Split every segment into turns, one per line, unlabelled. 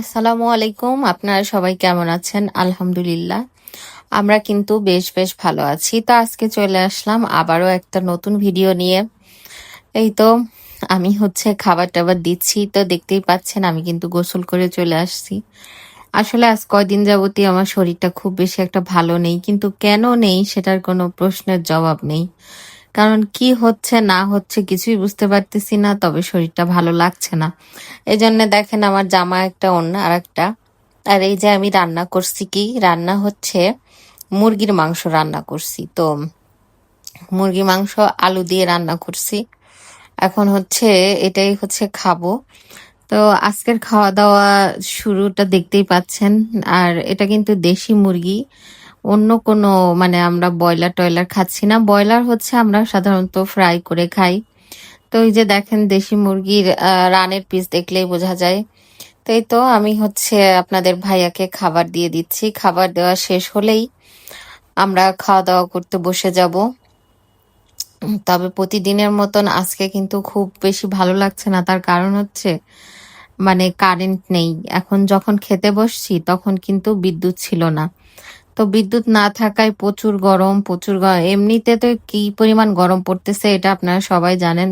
আসসালামু আলাইকুম, আপনারা সবাই কেমন আছেন? আলহামদুলিল্লাহ। আমরা কিন্তু বেশ বেশ ভালো আছি। তো আজকে চলে আসলাম আবারও একটা নতুন ভিডিও নিয়ে। এই তো, আমি হচ্ছে খাবার টাবার দিচ্ছি। তো দেখতেই পাচ্ছেন, আমি কিন্তু গোসল করে চলে আসছি। আসলে আজ কয়দিন যাবতই আমার শরীরটা খুব বেশি একটা ভালো নেই, কিন্তু কেন নেই সেটার কোনো প্রশ্নের জবাব নেই। কারণ কি হচ্ছে, না হচ্ছে কিছুই বুঝতে পারতেছি না, তবে শরীরটা ভালো লাগছে না। এই জন্য দেখেন আমার জামা একটা অন্য আর একটা। আর এই যে আমি রান্না করছি কি, রান্না হচ্ছে মুরগির মাংস রান্না করছি। তো মুরগি মাংস আলু দিয়ে রান্না করছি। এখন হচ্ছে এটাই হচ্ছে খাব। তো আজকের খাওয়া দাওয়া শুরুটা দেখতেই পাচ্ছেন। আর এটা কিন্তু দেশি মুরগি। অন্য কোনো মানে আমরা ব্রয়লার টয়লার খাচ্ছি না। ব্রয়লার হচ্ছে আমরা সাধারণত ফ্রাই করে খাই। তো এই যে দেখেন দেশি মুরগির রানের পিস দেখলেই বোঝা যায়। তো এই তো আমি হচ্ছে আপনাদের ভাইয়াকে খাবার দিয়ে দিচ্ছি। খাবার দেওয়া শেষ হলেই আমরা খাওয়া দাওয়া করতে বসে যাব। তবে প্রতিদিনের মতন আজকে কিন্তু খুব বেশি ভালো লাগছে না। তার কারণ হচ্ছে মানে কারেন্ট নেই। এখন যখন খেতে বসছি তখন কিন্তু বিদ্যুৎ ছিল না। তো বিদ্যুৎ না থাকায় প্রচুর গরম প্রচুর গরম এমনিতে তো কি পরিমাণ গরম পড়তেছে এটা আপনারা সবাই জানেন।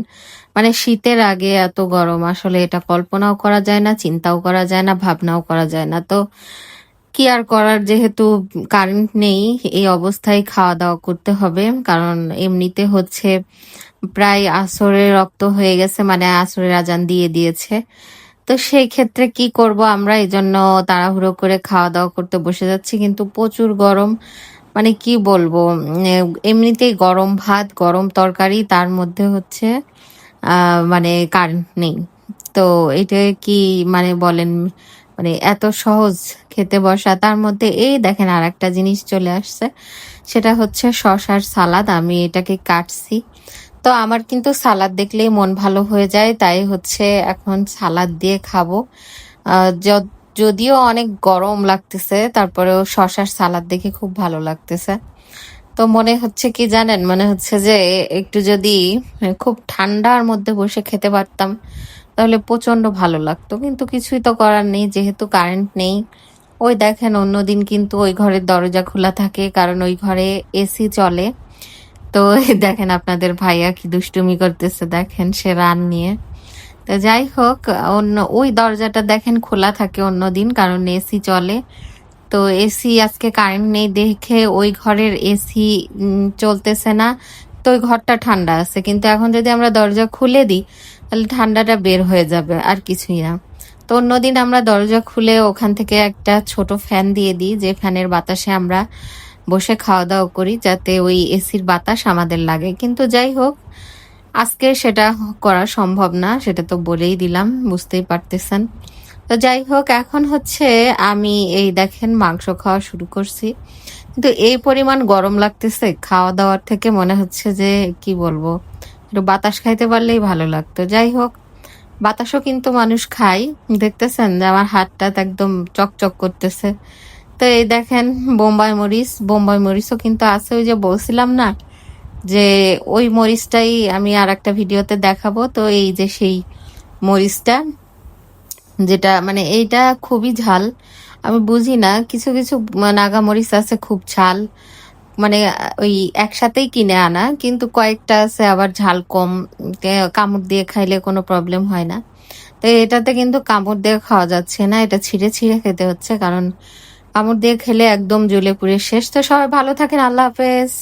মানে শীতের আগে এত গরম, আসলে এটা কল্পনাও করা যায় না, চিন্তাও করা যায় না, ভাবনাও করা যায় না। তো কি আর করার, যেহেতু কারেন্ট নেই, এই অবস্থায় খাওয়া দাওয়া করতে হবে, কারণ এমনিতে হচ্ছে প্রায় আসরের রক্ত হয়ে গেছে মানে আসরের আজান দিয়ে দিয়েছে। তো সেই ক্ষেত্রে কি করব? আমরা এই জন্য তাড়াহুড়ো করে খাওয়া দাওয়া করতে বসে যাচ্ছি, কিন্তু প্রচুর গরম। মানে কি বলব? এমনিতেই গরম ভাত, গরম তরকারি, তার মধ্যে হচ্ছে মানে কারেন্ট নেই। তো এটা কি মানে বলেন মানে এত সহজ খেতে বসা। তার মধ্যে এই দেখেন আর একটা জিনিস চলে আসছে, সেটা হচ্ছে শশার সালাদ। আমি এটাকে কাটছি। তো আমার কিন্তু সালাদ দেখলেই মন ভালো হয়ে যায়, তাই হচ্ছে এখন সালাদ দিয়ে খাব। যদিও অনেক গরম লাগতেছে, তারপরেও শশার সালাদ দেখে খুব ভালো লাগতেছে। তো মনে হচ্ছে কি জানেন, মনে হচ্ছে যে একটু যদি খুব ঠান্ডার মধ্যে বসে খেতে পারতাম, তাহলে প্রচণ্ড ভালো লাগতো। কিন্তু কিছুই তো করার নেই, যেহেতু কারেন্ট নেই। ওই দেখেন অন্যদিন কিন্তু ওই ঘরের দরজা খোলা থাকে, কারণ ওই ঘরে এসি চলে। তো দেখেন আপনাদের ভাইয়া কি দুষ্টুমি করতেছে, দেখেন সে রান নিয়ে। তো যাই হোক, অন্য ওই দরজাটা দেখেন খোলা থাকে অন্য দিন, কারণ এসি চলে। তো এসি আজকে কারেন্ট নেই দেখে ওই ঘরের এসি চলতেছে না। তো ওই ঘরটা ঠান্ডা আছে, কিন্তু এখন যদি আমরা দরজা খুলে দিই, তাহলে ঠান্ডাটা বের হয়ে যাবে, আর কিছুই না। তো অন্যদিন আমরা দরজা খুলে ওখান থেকে একটা ছোট ফ্যান দিয়ে দিই, যে ফ্যানের বাতাসে আমরা বসে খাওয়া দাওয়া করি যাতে ওই এসির বাতাস আমাদের লাগে। কিন্তু যাই হোক, আজকে সেটা করা সম্ভব না, সেটা তো বলেই দিলাম, বুঝতেই পারতেছেন। তো যাই হোক, এখন হচ্ছে আমি এই দেখেন মাংস খাওয়া শুরু করছি। কিন্তু এই পরিমাণ গরম লাগতেছে খাওয়া দাওয়ার থেকে মনে হচ্ছে যে কি বলব, একটু বাতাস খাইতে পারলেই ভালো লাগতো। যাই হোক, বাতাসও কিন্তু মানুষ খায়। দেখতেছেন যে আমার হাতটা একদম চকচক করতেছে। তো এই দেখেন, বোম্বাই মরিচ, বোম্বাই মরিচও কিন্তু আছে, ওই যে বলছিলাম না, যে ওই মরিচটাই আমি আর একটা ভিডিওতে দেখাবো। তো এই যে সেই মরিচটা, যেটা মানে এইটা খুবই ঝাল। আমি বুঝি না, কিছু কিছু নাগা মরিচ আছে, খুব ঝাল। মানে ওই একসাথেই কিনে আনা, কিন্তু কয়েকটা আছে আবার ঝাল কম কামড় দিয়ে খাইলে কোনো প্রবলেম হয় না। তো এটাতে কিন্তু কামড় দিয়ে খাওয়া যাচ্ছে না, এটা ছিঁড়ে ছিঁড়ে খেতে হচ্ছে, কারণ কামড় দিয়ে খেলে একদম জ্বলে পুড়ে শেষ। তো সবাই ভালো থাকেন আল্লাহ হাফেজ।